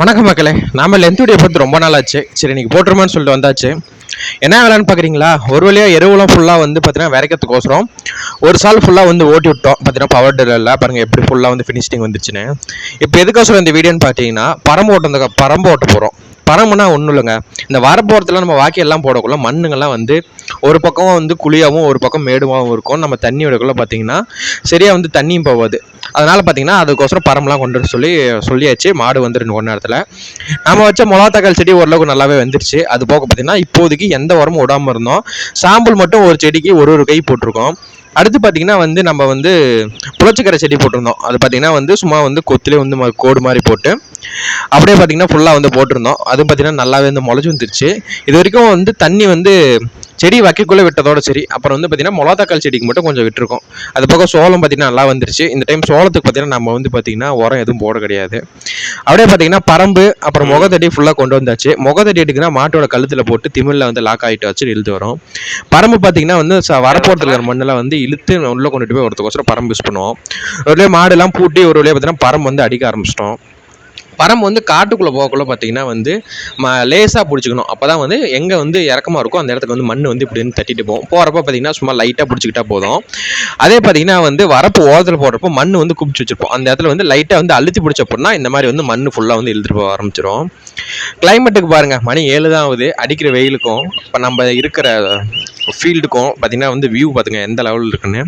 வணக்கம் மக்களே நாம லென்த் வீடியோ பார்த்து ரொம்ப நாள் ஆச்சு சரி இன்னைக்கு போட்டுருமான்னு சொல்லிட்டு வந்தாச்சு. என்ன வேலைன்னு பார்க்குறீங்களா ஒரு வழியாக எருவெல்லாம் ஃபுல்லாக வந்து பார்த்தீங்கன்னா விரைக்கிறதுக்கோசரம் ஒரு சால் ஃபுல்லாக வந்து ஓட்டி விட்டோம். பார்த்தீங்கன்னா பவர் டில்லில் பாருங்கள் எப்படி ஃபுல்லாக வந்து ஃபினிஷிங் வந்துச்சுன்னு. இப்போ எதுக்கோசரம் இந்த வீடியோன்னு பார்த்தீங்கன்னா பரம்பு ஓட்டம் பரம்பு ஓட்ட போகிறோம் பரம்புனா ஒன்றும் இல்லைங்க. இந்த வரப்போரத்தில் நம்ம வாக்கியெல்லாம் போடக்குள்ள மண்ணுங்கெல்லாம் வந்து ஒரு பக்கம் வந்து குழியாகவும் ஒரு பக்கம் மேடுமாகவும் இருக்கும். நம்ம தண்ணி விடக்குள்ள பார்த்தீங்கன்னா சரியாக வந்து தண்ணியும் போகாது. அதனால் பார்த்தீங்கன்னா அதுக்கோசரம் பரம்லாம் கொண்டு வர சொல்லி சொல்லியாச்சு. மாடு வந்துடும் ஒரு நேரத்தில். நம்ம வச்ச மிளகா செடி ஓரளவுக்கு நல்லாவே வந்துருச்சு. அது போக பார்த்தீங்கன்னா இப்போதைக்கு எந்த உரமும் விடாமல் இருந்தோம். சாம்பல் மட்டும் ஒரு செடிக்கு ஒரு ஒரு கை போட்டிருக்கோம். அடுத்து பார்த்தீங்கன்னா வந்து நம்ம வந்து புளச்சிக்கரை செடி போட்டிருந்தோம். அது பார்த்தீங்கன்னா வந்து சும்மா வந்து கொத்திலே வந்து ம- கோடு மாதிரி போட்டு அப்படியே பார்த்தீங்கன்னா ஃபுல்லாக வந்து போட்டிருந்தோம். அதுவும் பார்த்தீங்கன்னா நல்லாவே வந்து முளைச்சி வந்துருச்சு. இது வரைக்கும் வந்து தண்ணி வந்து செடி வைக்கக்குள்ளே விட்டதோட சரி. அப்புறம் வந்து பார்த்தீங்கன்னா மிளகா செடிக்கு மட்டும் கொஞ்சம் விட்டுருக்கோம். அது பக்கம் சோளம் பார்த்தீங்கன்னா நல்லா வந்துருச்சு. இந்த டைம் சோளத்துக்கு பார்த்தீங்கன்னா நம்ம வந்து பார்த்தீங்கன்னா உரம் எதுவும் போட கிடையாது. அப்படியே பார்த்தீங்கன்னா பரம்பு அப்புறம் முகத்தடி ஃபுல்லாக கொண்டு வந்தாச்சு. முகத்தடி எடுக்குன்னா மாட்டோட கழுத்தில் போட்டு திமிழில் வந்து லாக் ஆகிட்டு வச்சு இழுத்து வரும். பரம்பு பார்த்தீங்கன்னா வந்து ச- இருக்கிற மண்ணெல்லாம் வந்து இழுத்து உள்ளே கொண்டுட்டு போய் ஒருத்தக்கோசரம் பரம்பு யூஸ் பண்ணுவோம். ஒரு வழியாக மாடெல்லாம் பூட்டி ஒரு வழியாக பார்த்தீங்கன்னா பரம்பு வந்து அடிக்க ஆரம்பிச்சிட்டோம். பரம்பு வந்து காட்டுக்குள்ளே போகக்குள்ள பார்த்தீங்கன்னா வந்து ம லேசாக பிடிச்சிக்கணும். அப்போ தான் வந்து எங்கே வந்து இறக்கமாக இருக்கோ அந்த இடத்துக்கு வந்து மண் வந்து இப்படி வந்து தட்டிட்டு போகும். போகிறப்ப பார்த்தீங்கன்னா சும்மா லைட்டாக பிடிச்சிக்கிட்டா போதும். அதே பார்த்தீங்கன்னா வந்து வரப்பு ஓரத்தில் போடுறப்போ மண் வந்து குப்பிச்சு வச்சிருப்போம். அந்த இடத்துல வந்து லைட்டாக வந்து அழுத்தி பிடிச்சப்போனா இந்த மாதிரி வந்து மண் ஃபுல்லாக வந்து இழுத்துட்டு போக ஆரம்பிச்சிடும் கிளைமேட்டுக்கு பாருங்கள் மணி ஏழு தான் ஆகுது. அடிக்கிற வெயிலுக்கும் இப்போ நம்ம இருக்கிற ஃபீல்டுக்கும் பார்த்தீங்கன்னா வந்து வியூ பார்த்துங்க எந்த லெவலில் இருக்குன்னு.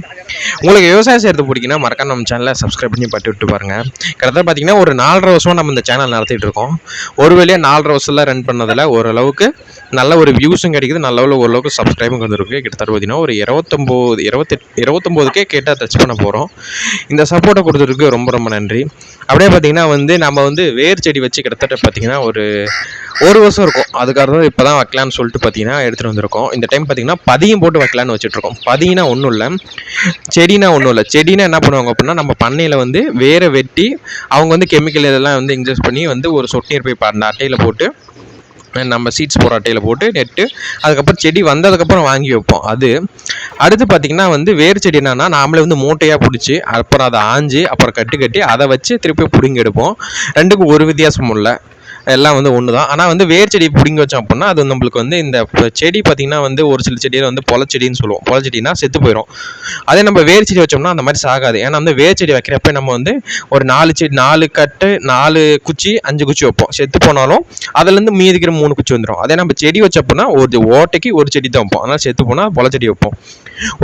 உங்களுக்கு விவசாயம் செய்கிறது பிடிக்குன்னா மறக்காம நம்ம சேனலை சப்ஸ்கிரைப் பண்ணி பட்டு விட்டு பாருங்க. கிட்டத்தட்ட பார்த்தீங்கன்னா ஒரு நாலரை வருஷமாக நம்ம இந்த சேனல் நடத்திட்டு இருக்கோம் ஒரு வழியாக நாலரை வருஷம்லாம் ரன் பண்ணதில் ஓரளவுக்கு நல்ல ஒரு வியூஸும் கிடைக்குது. நல்ல ஒரு ஓரளவுக்கு சப்ஸ்கிரைபும் வந்துருக்கு கிட்டத்தட்ட பார்த்தீங்கன்னா ஒரு இருபத்தொம்போது இருபத்தெட் இருபத்தொம்போதுக்கே கேட்டால் டச் பண்ண போகிறோம் இந்த சப்போர்ட்டை கொடுத்துருக்கு ரொம்ப ரொம்ப நன்றி. அப்படியே பார்த்தீங்கன்னா வந்து நம்ம வந்து வேர் செடி வச்சு கிட்டத்தட்ட பார்த்தீங்கன்னா ஒரு ஒரு வருஷம் இருக்கும். அதுக்காக இப்போ தான் வைக்கலான்னு சொல்லிட்டு பார்த்தீங்கன்னா எடுத்துகிட்டு வந்திருக்கோம். இந்த டைம் பார்த்தீங்கன்னா பதியம் போட்டு வைக்கலான்னு வச்சுட்ருக்கோம் பதினா ஒன்றும் இல்லை. செடினா ஒன்றும் இல்லை. செடினா என்ன பண்ணுவாங்க அப்படின்னா நம்ம பண்ணையில் வந்து வேரை வெட்டி அவங்க வந்து கெமிக்கல் இதெல்லாம் வந்து அட்ஜஸ்ட் பண்ணி வந்து ஒரு சொட்டு நீர் போய் அந்த அட்டையில் போட்டு நம்ம சீட்ஸ் போகிற அட்டையில் போட்டு நெட்டு அதுக்கப்புறம் செடி வந்ததுக்கப்புறம் வாங்கி வைப்போம். அது அடுத்து பார்த்திங்கன்னா வந்து வேர் செடி என்னன்னா நாமளே வந்து மூட்டையாக பிடிச்சி அப்புறம் அதை ஆஞ்சு அப்புறம் கட்டு கட்டி அதை வச்சு திருப்பி பிடுங்கி எடுப்போம். ரெண்டுக்கும் ஒரு வித்தியாசமும் இல்லை. எல்லாம் வந்து ஒன்று தான் ஆனால் வந்து வேர் செடி பிடுங்கி வச்சோம் அப்படின்னா அது நம்மளுக்கு வந்து இந்த செடி பார்த்திங்கன்னா வந்து ஒரு சில செடியில் வந்து பொலச்செடின்னு சொல்லுவோம். பொலச்செடினா செத்து போயிடும் அதே நம்ம வேர் செடி வச்சோம்னா அந்த மாதிரி சாகாது. ஏன்னா வந்து வேர் செடி வைக்கிறப்ப நம்ம வந்து ஒரு நாலு செடி நாலு கட்டு நாலு குச்சி அஞ்சு குச்சி வைப்போம். செத்து போனாலும் அதுலேருந்து மீதிக்கிற மூணு குச்சி வந்துடும் அதே நம்ம செடி வச்சப்போனா ஒரு ஓட்டைக்கு ஒரு செடி தான் வைப்போம். அதனால் செத்து போனால் பொல செடி வைப்போம்.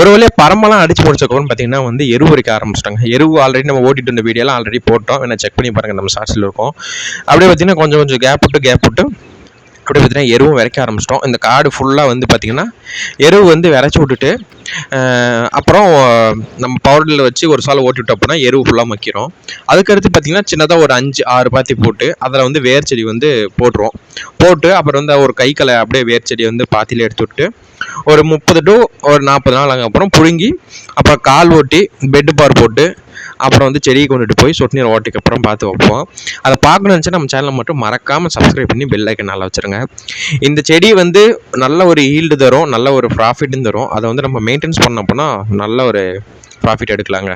ஒரு வழியாக பரம்பெல்லாம் அடிச்சு முடிச்சக்கப்புறம் பார்த்தீங்கன்னா வந்து எருவு வரைக்க ஆரம்பிச்சிட்டாங்க. எருவு ஆல்ரெடி நம்ம ஓட்டிட்டு இருந்த வீடியோலாம் ஆல்ரெடி போட்டோம். வேணா செக் பண்ணி பாருங்கள் நம்ம ஷார்ட்ஸில் இருக்கும். அப்படியே பார்த்தீங்கன்னா கொஞ்சம் கொஞ்சம் கேப் விட்டு கேப் விட்டு அப்படியே பார்த்தீங்கன்னா எருவும் விரைக்க ஆரம்பிச்சிட்டோம். இந்த காடு ஃபுல்லாக வந்து பார்த்திங்கன்னா எருவு வந்து விரைச்சி விட்டுட்டு அப்புறம் நம்ம பவுடரில் வச்சு ஒரு சாலை ஓட்டி விட்டோம் எருவு ஃபுல்லாக மக்கிறோம் அதுக்கடுத்து பார்த்திங்கன்னா சின்னதாக ஒரு அஞ்சு ஆறு பாத்தி போட்டு அதில் வந்து வேர் செடி வந்து போட்டுருவோம். போட்டு அப்புறம் வந்து ஒரு கை அப்படியே வேர் செடியை வந்து பாத்தியில் எடுத்து விட்டு ஒரு முப்பது டு ஒரு நாற்பது நாள் அப்புறம் புழுங்கி அப்புறம் கால் ஓட்டி பெட்டு பார் போட்டு அப்புறம் வந்து செடியை கொண்டுட்டு போய் சொட்டு நீர் ஓட்டிக்கு அப்புறம் பார்த்து வைப்போம். அதை பார்க்கணும்னு நினச்சா நம்ம சேனலை மட்டும் மறக்காமல் சப்ஸ்கிரைப் பண்ணி பெல் ஐக்கன் நல்லா வச்சுருங்க. இந்த செடி வந்து நல்ல ஒரு ஈல்டு தரும் நல்ல ஒரு ப்ராஃபிட்டும் தரும். அதை வந்து நம்ம மெயின்டைன்ஸ் பண்ணப்போனால் நல்ல ஒரு ப்ராஃபிட் எடுக்கலாங்க.